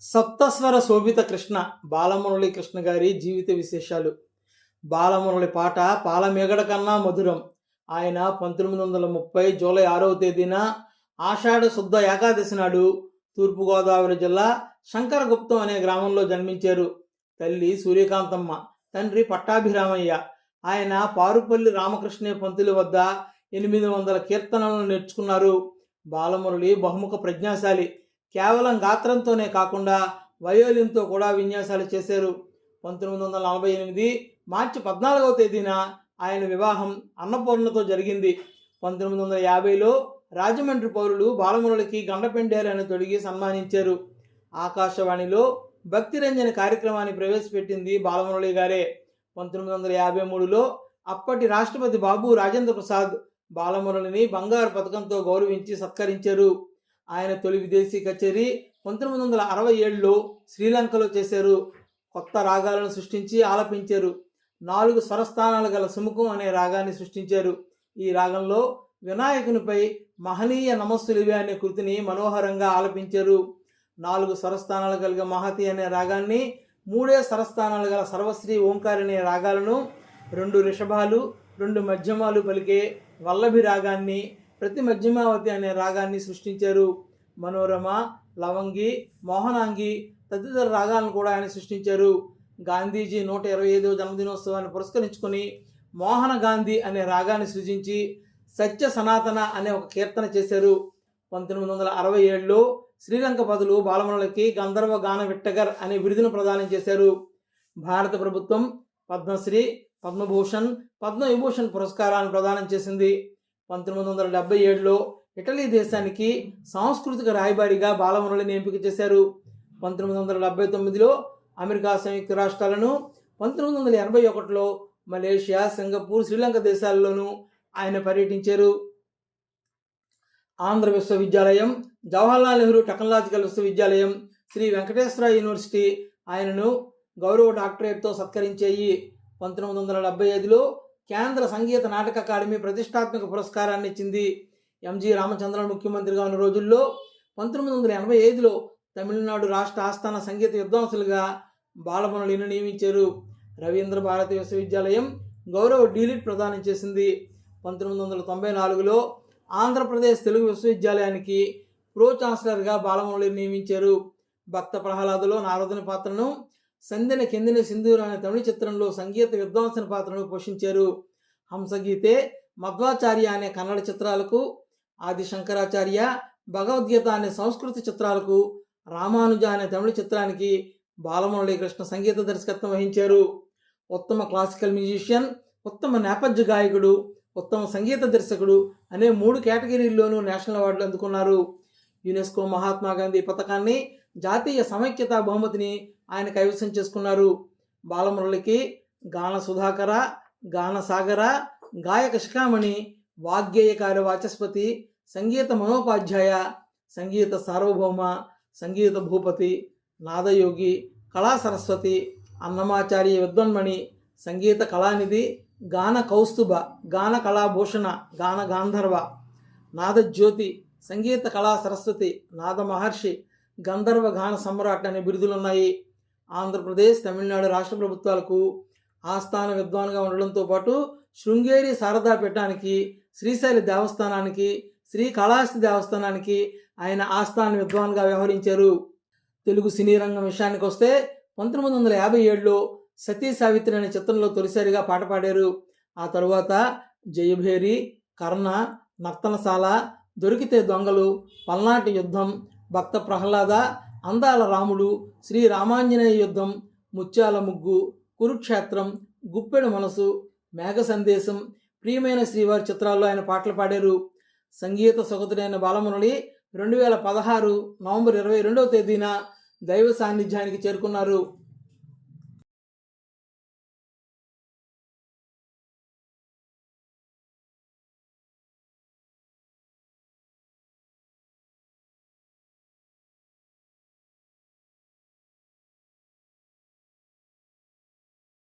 సప్తస్వర శోభిత కృష్ణ బాలమురళి కృష్ణ గారి జీవిత విశేషాలు. బాలమురళి పాట పాలమేగడ కన్నా మధురం. ఆయన పంతొమ్మిది వందల ముప్పై జూలై ఆరవ తేదీన ఆషాఢ శుద్ధ ఏకాదశి నాడు తూర్పుగోదావరి జిల్లా శంకరగుప్తం అనే గ్రామంలో జన్మించారు. తల్లి సూర్యకాంతమ్మ తండ్రి పట్టాభిరామయ్య. ఆయన పారుపల్లి రామకృష్ణ పంతులు వద్ద ఎనిమిది వందల కీర్తనలను నేర్చుకున్నారు. బాలమురళి బహుముఖ ప్రజ్ఞాశాలి. కేవలం గాత్రంతోనే కాకుండా వయోలిన్తో కూడా విన్యాసాలు చేశారు. పంతొమ్మిది వందల నలభై ఎనిమిది మార్చి పద్నాలుగవ తేదీన ఆయన వివాహం అన్నపూర్ణతో జరిగింది. పంతొమ్మిది వందల యాభైలో రాజమండ్రి పౌరులు బాలమురళికి గండపెండేలను తొడిగి సన్మానించారు. ఆకాశవాణిలో భక్తిరంజన కార్యక్రమాన్ని ప్రవేశపెట్టింది బాలమురళి గారే. పంతొమ్మిది వందల యాభై మూడులో అప్పటి రాష్ట్రపతి బాబు రాజేంద్ర ప్రసాద్ బాలమురళిని బంగారు పథకంతో గౌరవించి సత్కరించారు. ఆయన తొలి విదేశీ కచేరీ పంతొమ్మిది వందల అరవై ఏడులో శ్రీలంకలో చేశారు. కొత్త రాగాలను సృష్టించి ఆలపించారు. నాలుగు స్వరస్థానాలు గల సుముఖం అనే రాగాన్ని సృష్టించారు. ఈ రాగంలో వినాయకునిపై మహనీయ నమస్సులివి అనే కృతిని మనోహరంగా ఆలపించారు. నాలుగు స్వరస్థానాలు కలిగే మహతి అనే రాగాన్ని మూడే స్వరస్థానాలు గల సర్వశ్రీ ఓంకార్ అనే రాగాలను రెండు రిషభాలు రెండు మధ్యమాలు పలికే వల్లభి రాగాన్ని ప్రతి మధ్యమావతి అనే రాగాన్ని సృష్టించారు. మనోరమ లవంగి మోహనాంగి తదితర రాగాలను కూడా ఆయన సృష్టించారు. గాంధీజీ నూట ఇరవై ఐదవ జన్మదినోత్సవాన్ని పురస్కరించుకొని మోహన గాంధీ అనే రాగాన్ని సృజించి సత్య సనాతన అనే ఒక కీర్తన చేశారు. పంతొమ్మిది వందల అరవై ఏడులో శ్రీలంక పదులు బాలమణులకి గంధర్వ గాన విట్టగర్ అనే బిరుదును ప్రదానం చేశారు. భారత ప్రభుత్వం పద్మశ్రీ పద్మభూషణ్ పద్మవిభూషణ్ పురస్కారాన్ని ప్రదానం చేసింది. పంతొమ్మిది వందల డెబ్బై ఏడులో ఇటలీ దేశానికి సాంస్కృతిక రాయబారిగా బాలమురళిని ఎంపిక చేశారు. పంతొమ్మిది వందల డెబ్బై తొమ్మిదిలో అమెరికా సంయుక్త రాష్ట్రాలను పంతొమ్మిది వందల ఎనభై ఒకటిలో మలేషియా సింగపూర్ శ్రీలంక దేశాల్లోనూ ఆయన పర్యటించారు. ఆంధ్ర విశ్వవిద్యాలయం జవహర్లాల్ నెహ్రూ టెక్నాలజికల్ విశ్వవిద్యాలయం శ్రీ వెంకటేశ్వర యూనివర్సిటీ ఆయనను గౌరవ డాక్టరేట్తో సత్కరించాయి. పంతొమ్మిది వందల డెబ్బై ఐదులో కేంద్ర సంగీత నాటక అకాడమీ ప్రతిష్టాత్మక పురస్కారాన్ని ఇచ్చింది. ఎంజి రామచంద్రన్ ముఖ్యమంత్రిగా ఉన్న రోజుల్లో పంతొమ్మిది వందల ఎనభై ఐదులో తమిళనాడు రాష్ట్ర ఆస్థాన సంగీత విద్వాంసులుగా బాలమురళిని నియమించారు. రవీంద్ర భారతి విశ్వవిద్యాలయం గౌరవ డీలిట్ ప్రదానం చేసింది. పంతొమ్మిది వందల తొంభై నాలుగులో ఆంధ్రప్రదేశ్ తెలుగు విశ్వవిద్యాలయానికి ప్రో ఛాన్సలర్గా బాలమురళిని నియమించారు. భక్త ప్రహ్లాదులో నారదుని పాత్రను సంధిన కిందిన సింధూరు అనే తమిళ చిత్రంలో సంగీత విద్వాంసుని పాత్రను పోషించారు. హంసగీతే మధ్వాచార్య అనే కన్నడ చిత్రాలకు ఆది శంకరాచార్య భగవద్గీత అనే సంస్కృత చిత్రాలకు రామానుజ అనే తమిళ చిత్రానికి బాలమురళీకృష్ణ సంగీత దర్శకత్వం వహించారు. ఉత్తమ క్లాసికల్ మ్యూజిషియన్ ఉత్తమ నేపథ్య గాయకుడు ఉత్తమ సంగీత దర్శకుడు అనే మూడు కేటగిరీల్లోనూ నేషనల్ అవార్డులు అందుకున్నారు. యునెస్కో మహాత్మా గాంధీ పథకాన్ని జాతీయ సమైక్యత బహుమతిని ఆయన కైవసం చేసుకున్నారు. బాలమురళికి గాన సుధాకర గాన సాగర గాయక శిఖామణి వాగ్గేయకార వాచస్పతి సంగీత మనోపాధ్యాయ సంగీత సార్వభౌమ సంగీత భూపతి నాదయోగి కళా సరస్వతి అన్నమాచార్య విద్వన్మణి సంగీత కళానిధి గాన కౌస్తుభ గాన కళాభూషణ గాన గాంధర్వ నాదజ్యోతి సంగీత కళా సరస్వతి నాద మహర్షి గంధర్వ గాన సమ్రాట్ అనే బిరుదులున్నాయి. ఆంధ్రప్రదేశ్ తమిళనాడు రాష్ట్ర ప్రభుత్వాలకు ఆస్థాన విద్వాన్గా ఉండడంతో పాటు శృంగేరి శారదా పీఠానికి శ్రీశైలి దేవస్థానానికి శ్రీకాళహస్తి దేవస్థానానికి ఆయన ఆస్థాన విద్వాన్గా వ్యవహరించారు. తెలుగు సినీ రంగం విషయానికి వస్తే పంతొమ్మిది వందల యాభై ఏడులో సతీ సావిత్రి అనే చిత్రంలో తొలిసారిగా పాట పాడారు. ఆ తరువాత జయభేరి కర్ణ నర్తనశాల దొరికితే దొంగలు పల్నాటి యుద్ధం భక్త ప్రహ్లాద అందాల రాముడు శ్రీ రామాంజనేయ యుద్ధం ముత్యాల ముగ్గు కురుక్షేత్రం గుప్పెడు మనసు మేఘ సందేశం ప్రియమైన శ్రీవారి చిత్రాల్లో ఆయన పాటలు పాడారు. సంగీత సొగతుడైన బాలమురళి రెండు వేల పదహారు నవంబర్ ఇరవై రెండవ తేదీన దైవ సాన్నిధ్యానికి చేరుకున్నారు.